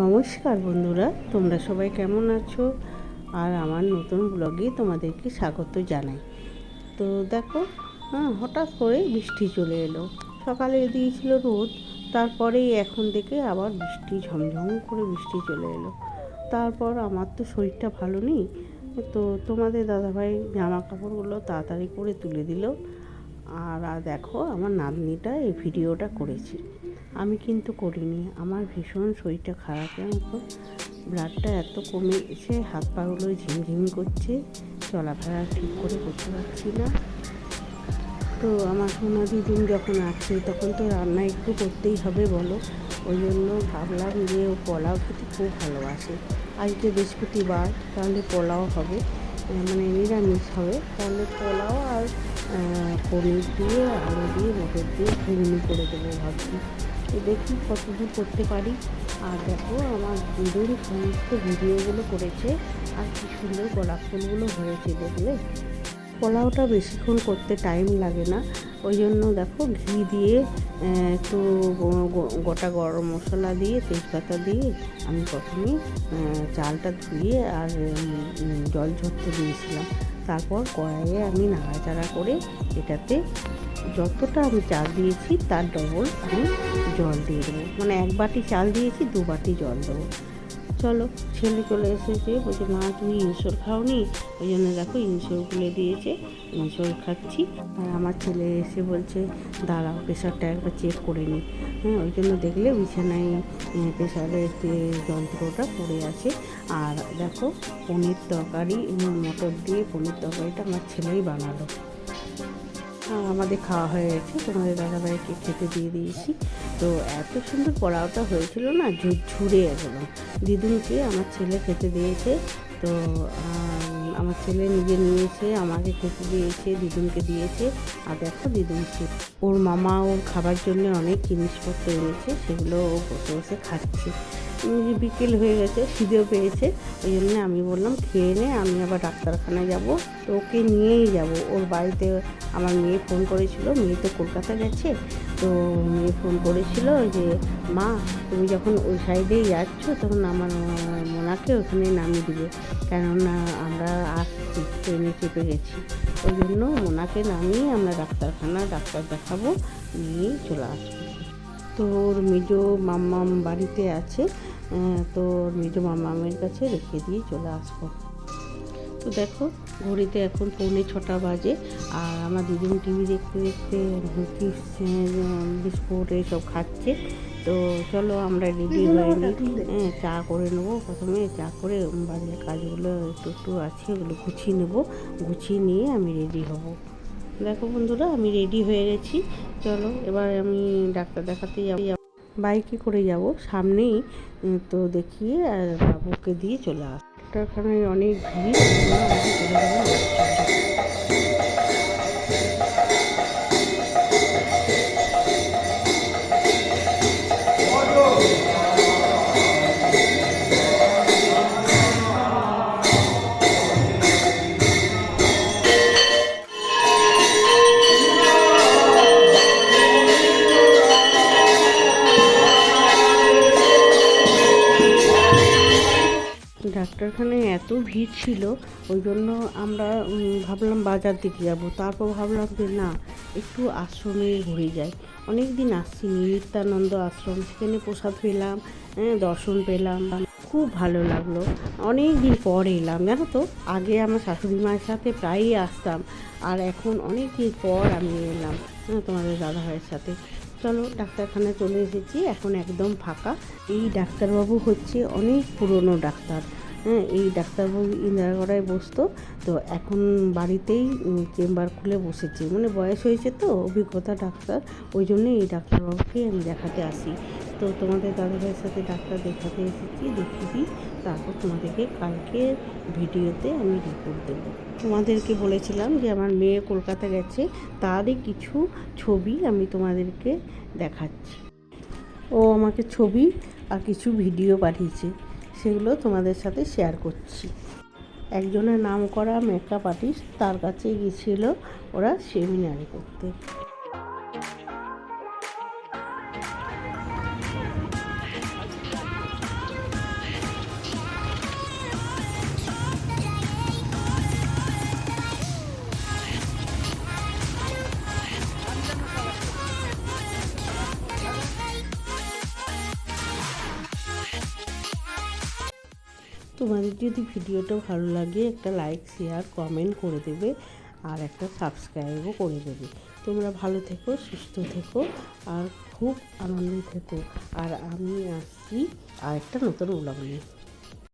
নমস্কার বন্ধুরা, তোমরা সবাই কেমন আছো? আর আমার নতুন ব্লগে তোমাদেরকে স্বাগত জানাই। তো দেখো হ্যাঁ হঠাৎ করে বৃষ্টি চলে এলো। সকালে দিয়েছিল রোদ, তারপরেই এখন থেকে আবার বৃষ্টি, ঝমঝম করে বৃষ্টি চলে এলো। তারপর আমার তো শরীরটা ভালো নেই, তো তোমাদের দাদাভাই জামা কাপড়গুলো তাড়াতাড়ি করে তুলে দিল। আর দেখো, আমার নাতনিটা এই ভিডিওটা করেছে। আমি কিন্তু করিনি। আমার ভীষণ শরীরটা খারাপ জানো তো ব্লাডটা এত কমে এসে হাত পাগুলো ঝিমঝিম করছে, চলাফেরা ঠিক করে করতে পারছি না। তো আমার সোনা দিদিন যখন আসছে তখন তো রান্না একটু করতেই হবে বলো। ওই জন্য ভাবলাম যে ও পোলাও খেতে খুব ভালোবাসে। আজকে বৃহস্পতিবার, তাহলে পোলাও হবে। মানে নিরামিষ হবে। তাহলে পোলাও আর পনির দিয়ে, আলু দিয়ে, মটর দিয়ে, ঘুগনি করে দেবো ভাবছি। তো দেখি কতদূর করতে পারি। আর দেখো, আমার দিদুন সমস্ত ভিডিওগুলো করেছে। আর কি সুন্দর গোলাপ ফুলগুলো হয়েছে দেখলে। পোলাওটা বেশিক্ষণ করতে টাইম লাগে না। ওই জন্য দেখো, ঘি দিয়ে একটু গোটা গরম মশলা দিয়ে, তেজপাতা দিয়ে আমি প্রথমে চালটা ধুয়ে আর জল ঝরতে দিয়েছিলাম। তারপর কড়াইয়ে আমি নাড়াচাড়া করে এটাতে যতটা আমি চাল দিয়েছি, তার ডবল আমি জল দিয়ে দেবো। মানে এক বাটি চাল দিয়েছি, দু বাটি জল দেবো। চলো, ছেলে চলে এসেছে, বলছে, মা, তুমি ইনসোর খাওনি? ওই জন্য দেখো, ইনসোর গুলে দিয়েছে, ইনসোর খাচ্ছি। আর আমার ছেলে এসে বলছে, দাঁড়াও, প্রেশারটা একবার চেক করে নিই হ্যাঁ ওই জন্য দেখলে বিছানায় প্রেশারের যে যন্ত্রটা পড়ে আছে। আর দেখো, পনির তরকারি মটর দিয়ে পনির তরকারিটা আমার ছেলেই বানালো। আমাদের খাওয়া হয়ে গেছে, তোমাদের দাদাভাইকে খেতে দিয়ে দিয়েছি। তো এত সুন্দর পোলাওটা হয়েছিল না ঝুরঝুরে একদম দিদুনকে আমার ছেলে খেতে দিয়েছে, তো আমার ছেলে নিজে নিয়েছে, আমাকে খেতে দিয়েছে, দিদুনকে দিয়েছে। আর দেখো দিদুন খে- ওর মামা ওর খাবার জন্য অনেক জিনিসপত্র এনেছে, সেগুলো ও বসে বসে খাচ্ছে। বিকেল হয়ে গেছে, খিদেও পেয়েছে। ওই জন্য আমি বললাম, খেয়ে নে, আমি আবার ডাক্তারখানায় যাব। তো ওকে নিয়েই যাব। ওর বাড়িতে আমার মেয়ে ফোন করেছিল, মেয়ে তো কলকাতা গেছে। তো মেয়ে ফোন করেছিল যে, মা, তুমি যখন ওই সাইডেই যাচ্ছ, তখন আমার মোনাকে ওখানে নামিয়ে দিবে। কেননা আমরা আসছি ট্রেনে চেপে গেছি। ওই জন্য মোনাকে নামিয়ে আমরা ডাক্তারখানা, ডাক্তার দেখাবো নিয়েই চলে আসব। তো ওর মেজো মাম্মাম বাড়িতে আছে। তো ওর মেজো মাম্মামের কাছে রেখে দিয়ে চলে আসব। তো দেখো ঘড়িতে এখন পৌনে ছটা বাজে আর আমার দিদিন টিভি দেখতে দেখতে চিপস বিস্কুট এইসব খাচ্ছে। তো চলো আমরা রেডি হয়ে নিই। হ্যাঁ চা করে নেব প্রথমে চা করে বাড়ির কাজগুলো একটু একটু আছে ওগুলো গুছিয়ে নেব। গুছিয়ে নিয়ে আমি রেডি হব। দেখো বন্ধুরা আমি রেডি হয়ে গেছি। চলো এবার আমি ডাক্তার দেখাতে যাব। বাইকে করে যাব। সামনেই তো দেখিয়ে আর বাবুকে দিয়ে চলে আস। ডাক্তারখানায় অনেক ভিড়। ওই জন্য আমাকে চলে যাব ডাক্তার। ডাক্তারখানায় এত ভিড় ছিল ওই জন্য আমরা ভাবলাম বাজার দিকে যাব। তারপর ভাবলাম যে না একটু আশ্রমে ঘুরে যাই। অনেক দিন আসছি নিত্যানন্দ আশ্রম সেখানে প্রসাদ পেলাম হ্যাঁ, দর্শন পেলাম। খুব ভালো লাগল। অনেক দিন পর এলাম জানো তো? আগে আমার শাশুড়ি মায়ের সাথে প্রায়ই আসতাম আর এখন অনেক দিন পর আমি এলাম হ্যাঁ, তোমাদের দাদা ভাইয়ের সাথে। চলো ডাক্তারখানায় চলে এসেছি এখন একদম ফাঁকা। এই ডাক্তারবাবু হচ্ছে অনেক পুরনো ডাক্তার। হ্যাঁ এই ডাক্তারবাবু ইন্দিরাগড়ায় বসতো, তো এখন বাড়িতেই চেম্বার খুলে বসেছে। মানে বয়স হয়েছে তো, অভিজ্ঞতা ডাক্তার, ওই জন্য এই ডাক্তারবাবুকে আমি দেখাতে আসি। তো তোমাদের দাদাভাইয়ের সাথে ডাক্তার দেখাতে এসেছি, দেখিয়ে দিই, তারপর তোমাদেরকে কালকে ভিডিওতে আমি রিপোর্ট দেবো। তোমাদেরকে বলেছিলাম যে আমার মেয়ে কলকাতা গেছে, তারই কিছু ছবি আমি তোমাদেরকে দেখাচ্ছি। ও আমাকে ছবি আর কিছু ভিডিও পাঠিয়েছে। সেগুলো তোমাদের সাথে শেয়ার করছি। একজনের নাম করা মেকআপ আর্টিস্ট তার কাছে গিয়েছিল ওরা সেমিনারে করতে। তোমাদের যদি ভিডিওটা ভালো লাগে, একটা লাইক শেয়ার কমেন্ট করে দেবে আর একটা সাবস্ক্রাইবও করে দেবে। তোমরা ভালো থেকো, সুস্থ থেকো আর খুব আনন্দে থেকো। আর আমি আসছি আর একটা নতুন ব্লগ নিয়ে।